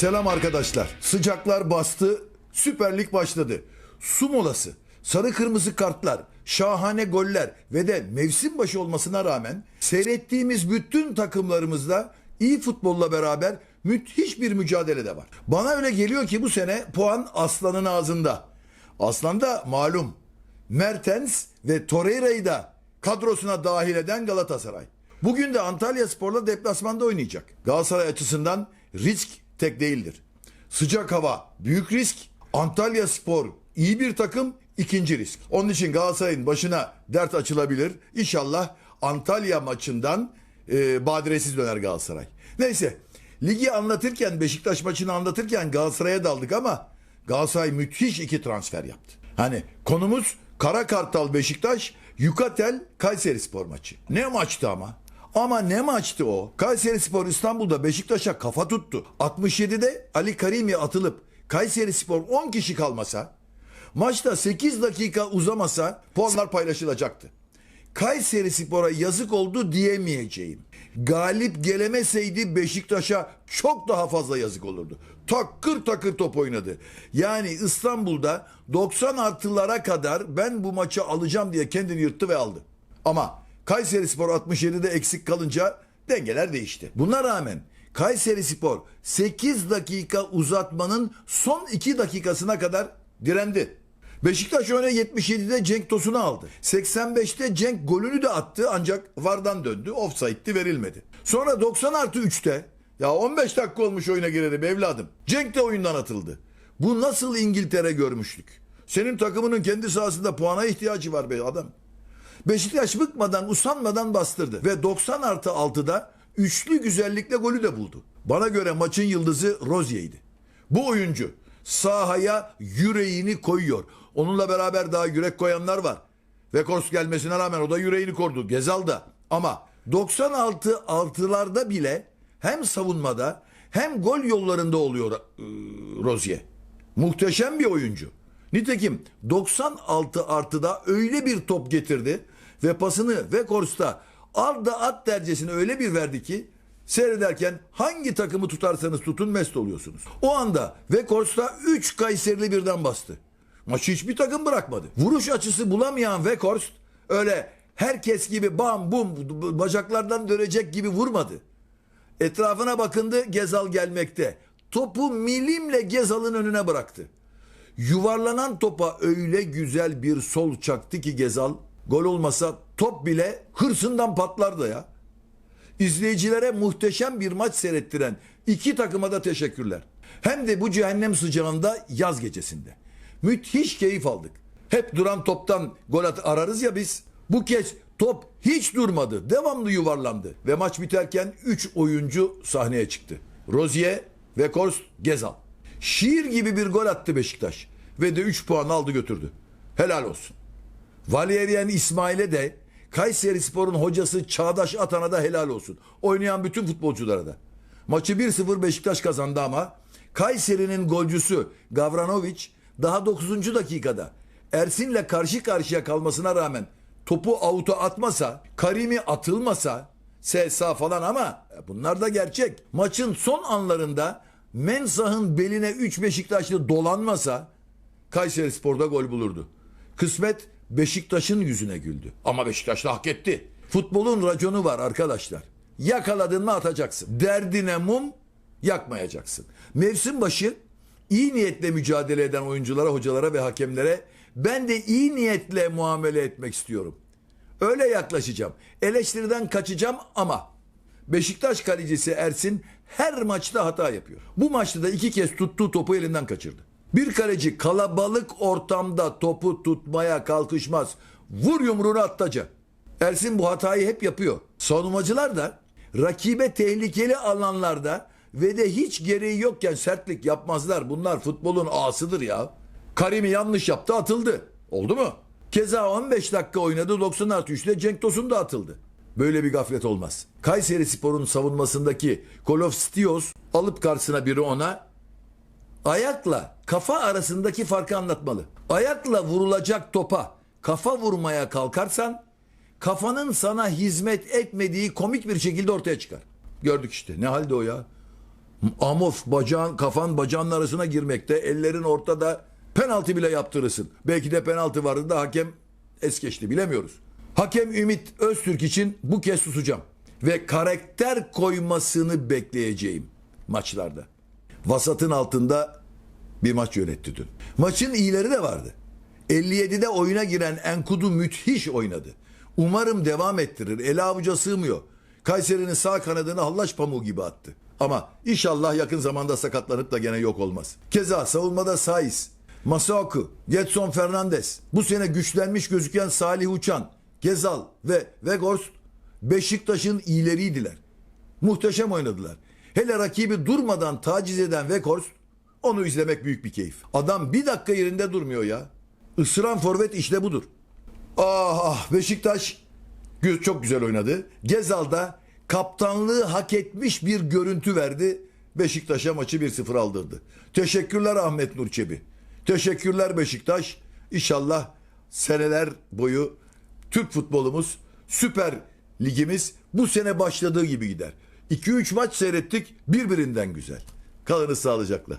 Selam arkadaşlar. Sıcaklar bastı. Süper Lig başladı. Su molası, sarı kırmızı kartlar, şahane goller ve de mevsim başı olmasına rağmen seyrettiğimiz bütün takımlarımızda iyi futbolla beraber müthiş bir mücadele de var. Bana öyle geliyor ki bu sene puan Aslan'ın ağzında. Aslan da malum Mertens ve Torreira'yı da kadrosuna dahil eden Galatasaray. Bugün de Antalya Spor'la deplasmanda oynayacak. Galatasaray açısından risk tek değildir. Sıcak hava büyük risk. Antalya Spor iyi bir takım ikinci risk. Onun için Galatasaray'ın başına dert açılabilir. İnşallah Antalya maçından e, badiresiz döner Galatasaray. Neyse ligi anlatırken Beşiktaş maçını anlatırken Galatasaray'a daldık ama Galatasaray müthiş iki transfer yaptı. Hani konumuz Kara Kartal Beşiktaş, Yukatel Kayseri Spor maçı. Ne maçtı ama? Ama ne maçtı o? Kayseri Spor İstanbul'da Beşiktaş'a kafa tuttu. 67'de Ali Karimi atılıp Kayseri Spor 10 kişi kalmasa, maçta 8 dakika uzamasa puanlar paylaşılacaktı. Kayseri Spor'a yazık oldu diyemeyeceğim. Galip gelemeseydi Beşiktaş'a çok daha fazla yazık olurdu. Takır takır top oynadı. Yani İstanbul'da 90 artılara kadar ben bu maçı alacağım diye kendini yırttı ve aldı. Ama Kayseri Spor 67'de eksik kalınca dengeler değişti. Buna rağmen Kayseri Spor 8 dakika uzatmanın son 2 dakikasına kadar direndi. Beşiktaş öne 77'de Cenk Tosun'u aldı. 85'te Cenk golünü de attı ancak vardan döndü. Offside'di verilmedi. Sonra 90 artı 3'te ya 15 dakika olmuş oyuna girelim evladım. Cenk de oyundan atıldı. Bu nasıl İngiltere görmüştük? Senin takımının kendi sahasında puana ihtiyacı var be adam. Beşiktaş bıkmadan usanmadan bastırdı ve 90 artı 6'da üçlü güzellikle golü de buldu. Bana göre maçın yıldızı Rozier'ydi. Bu oyuncu sahaya yüreğini koyuyor. Onunla beraber daha yürek koyanlar var. Vekors gelmesine rağmen o da yüreğini kordu. Gezal da. Ama 96 altılarda bile hem savunmada hem gol yollarında oluyor e, Rozier. Muhteşem bir oyuncu. Nitekim 96 artıda öyle bir top getirdi ve pasını Vekors'ta al da at dercesine öyle bir verdi ki seyrederken hangi takımı tutarsanız tutun mest oluyorsunuz. O anda Vekors'ta 3 Kayserili birden bastı. Maçı hiçbir takım bırakmadı. Vuruş açısı bulamayan Vekhorst öyle herkes gibi bam bum bacaklardan dönecek gibi vurmadı. Etrafına bakındı Gezal gelmekte. Topu milimle Gezal'ın önüne bıraktı. Yuvarlanan topa öyle güzel bir sol çaktı ki Gezal gol olmasa top bile hırsından patlardı ya. İzleyicilere muhteşem bir maç seyrettiren iki takıma da teşekkürler. Hem de bu cehennem sıcağında yaz gecesinde. Müthiş keyif aldık. Hep duran toptan gol at ararız ya biz. Bu kez top hiç durmadı. Devamlı yuvarlandı. Ve maç biterken 3 oyuncu sahneye çıktı. Rozier, Vekors, Gezal. Şiir gibi bir gol attı Beşiktaş. Ve de 3 puan aldı götürdü. Helal olsun. Valerian İsmail'e de Kayseri Spor'un hocası Çağdaş Atan'a da helal olsun. Oynayan bütün futbolculara da. Maçı 1-0 Beşiktaş kazandı ama Kayseri'nin golcüsü Gavranovic daha 9. dakikada Ersin'le karşı karşıya kalmasına rağmen topu avuta atmasa, Karimi atılmasa, Selsa falan ama bunlar da gerçek. Maçın son anlarında Mensah'ın beline 3 Beşiktaşlı dolanmasa Kayseri Spor'da gol bulurdu. Kısmet Beşiktaş'ın yüzüne güldü. Ama Beşiktaş da hak etti. Futbolun raconu var arkadaşlar. Yakaladın mı atacaksın. Derdine mum yakmayacaksın. Mevsim başı iyi niyetle mücadele eden oyunculara, hocalara ve hakemlere ben de iyi niyetle muamele etmek istiyorum. Öyle yaklaşacağım. Eleştiriden kaçacağım ama Beşiktaş kalecisi Ersin her maçta hata yapıyor. Bu maçta da iki kez tuttuğu topu elinden kaçırdı. Bir kaleci kalabalık ortamda topu tutmaya kalkışmaz. Vur yumruğunu attaca. Ersin bu hatayı hep yapıyor. Savunmacılar da rakibe tehlikeli alanlarda ve de hiç gereği yokken sertlik yapmazlar. Bunlar futbolun ağasıdır ya. Karimi yanlış yaptı atıldı. Oldu mu? Keza 15 dakika oynadı 90 artı 3'te Cenk Tosun da atıldı. Böyle bir gaflet olmaz. Kayseri Spor'un savunmasındaki Kolofstios alıp karşısına biri ona ayakla kafa arasındaki farkı anlatmalı. Ayakla vurulacak topa kafa vurmaya kalkarsan kafanın sana hizmet etmediği komik bir şekilde ortaya çıkar. Gördük işte ne halde o ya. Amof bacağın kafan bacağın arasına girmekte. Ellerin ortada penaltı bile yaptırırsın. Belki de penaltı vardı da hakem es geçti bilemiyoruz. Hakem Ümit Öztürk için bu kez susacağım. Ve karakter koymasını bekleyeceğim maçlarda. Vasatın altında bir maç yönetti dün. Maçın iyileri de vardı. 57'de oyuna giren Enkudu müthiş oynadı. Umarım devam ettirir. Ele avuca sığmıyor. Kayseri'nin sağ kanadını hallaç pamuğu gibi attı. Ama inşallah yakın zamanda sakatlanıp da gene yok olmaz. Keza savunmada Saiz, Masaoku, Getson Fernandez, bu sene güçlenmiş gözüken Salih Uçan, Gezal ve Vegorst Beşiktaş'ın iyileriydiler. Muhteşem oynadılar. Hele rakibi durmadan taciz eden Weghorst onu izlemek büyük bir keyif. Adam bir dakika yerinde durmuyor ya. Isıran forvet işte budur. Ah ah Beşiktaş çok güzel oynadı. Gezal da kaptanlığı hak etmiş bir görüntü verdi. Beşiktaş'a maçı 1-0 aldırdı. Teşekkürler Ahmet Nur Çebi. Teşekkürler Beşiktaş. İnşallah seneler boyu Türk futbolumuz, Süper Ligimiz bu sene başladığı gibi gider. 2-3 maç seyrettik birbirinden güzel. Kalınız sağlıcakla.